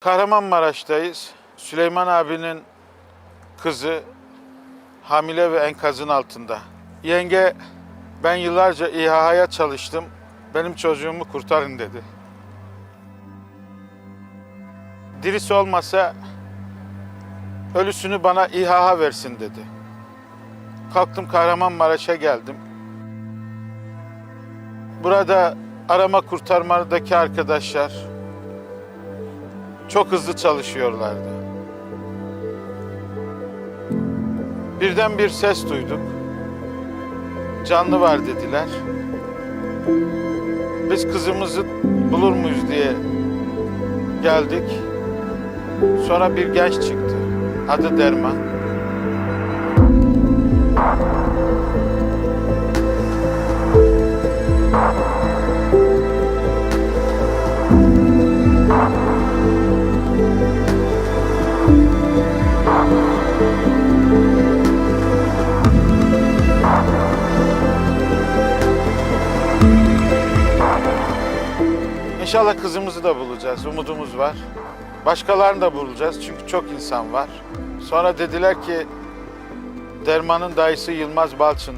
Kahramanmaraş'tayız. Süleyman abinin kızı hamile ve enkazın altında. Yenge ben yıllarca İHA'ya çalıştım. Benim çocuğumu kurtarın dedi. Dirisi olmasa ölüsünü bana İHA versin dedi. Kalktım Kahramanmaraş'a geldim. Burada arama kurtarmadaki arkadaşlar çok hızlı çalışıyorlardı. Birden bir ses duyduk. Canlı var dediler. Biz kızımızı bulur muyuz diye geldik. Sonra bir genç çıktı. Adı Derman. İnşallah kızımızı da bulacağız. Umudumuz var. Başkalarını da bulacağız çünkü çok insan var. Sonra dediler ki Derman'ın dayısı Yılmaz Balçın,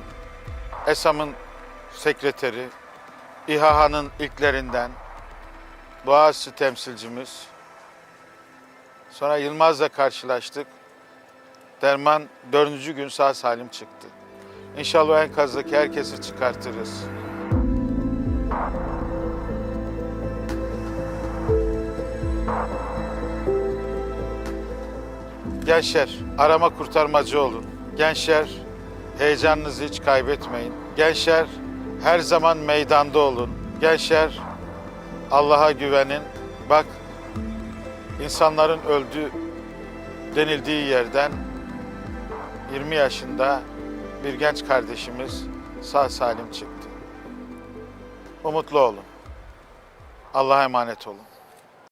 ESAM'ın sekreteri, İHA'nın ilklerinden, Boğaziçi temsilcimiz. Sonra Yılmaz'la karşılaştık. Derman dördüncü gün sağ salim çıktı. İnşallah enkazdaki herkesi çıkartırız. Gençler arama kurtarmacı olun. Gençler heyecanınızı hiç kaybetmeyin. Gençler her zaman meydanda olun. Gençler Allah'a güvenin. Bak insanların öldü denildiği yerden 20 yaşında bir genç kardeşimiz sağ salim çıktı. Umutlu olun. Allah'a emanet olun.